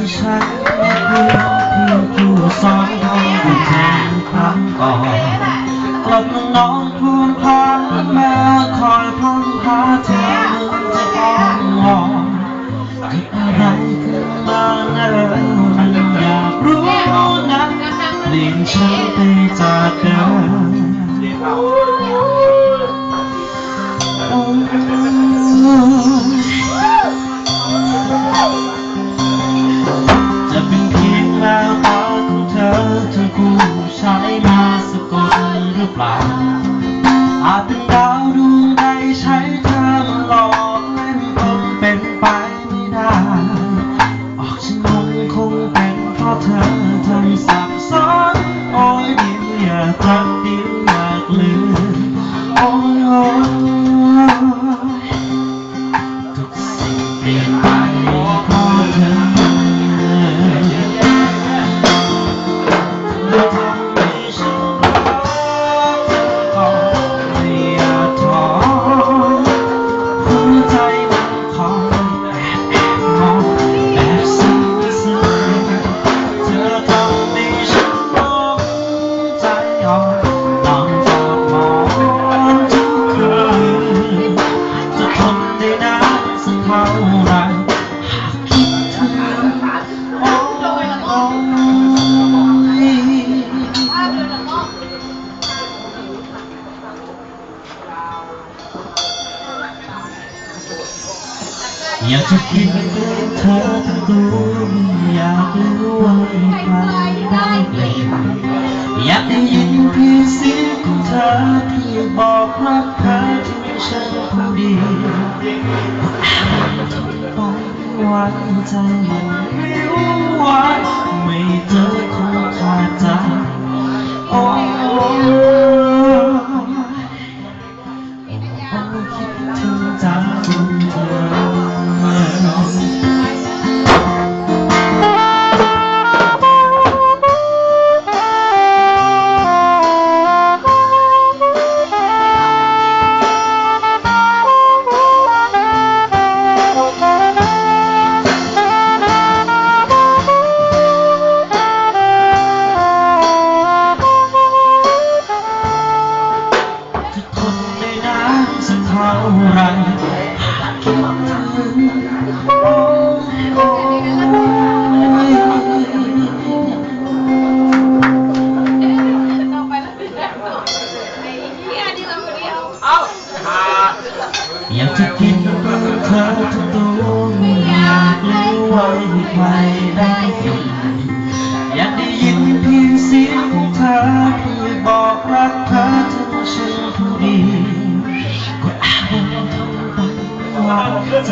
ที่ฉันเพื่อนที่คู่สองทำบุญแทนครั้งก่อนกลับมาองพูวพางแม่คอยพังพาเธอมือจะอ้อนวอนใครอะไรขึ้นมาเนอะมัอยากรู้นะเปลี่ยนฉันไปจากเดิม อ้ยโอ้ยอยากจะกินเธอทั้งตัวม่อยากรู้ว่าใครได้กลิ่น อยากได้ยินเพียงเสียงของเธอที่บอกรักเธอที่ฉันผู้เดียวทนปล่อยไว้ใจมันวิวไหวไม่ อยากจะกินเธอทั้งตัวไม่อยากรู้ว่าใครได้ยินอยากได้ยินเพียงเสียงของเธอที่อบอกรักเธอถึงฉันผู้เดียวก็อาจทำไปว่าใจ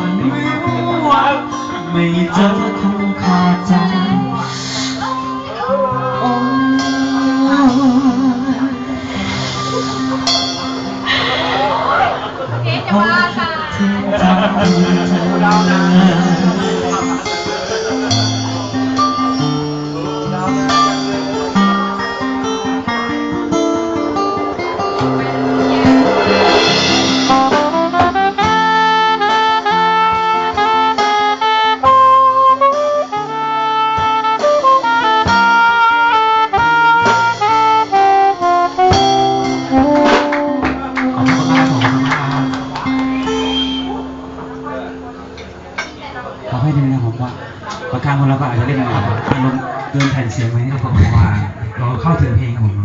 มันวิววับไม่เจอคงขาดใจ ค่ะ ขอให้ดีนะผมว่าประการของเราก็อาจจะเล่นอารมณ์เดินแผ่นเสียงไว้ให้ผมว่าเราเข้าถึงเพลงของผม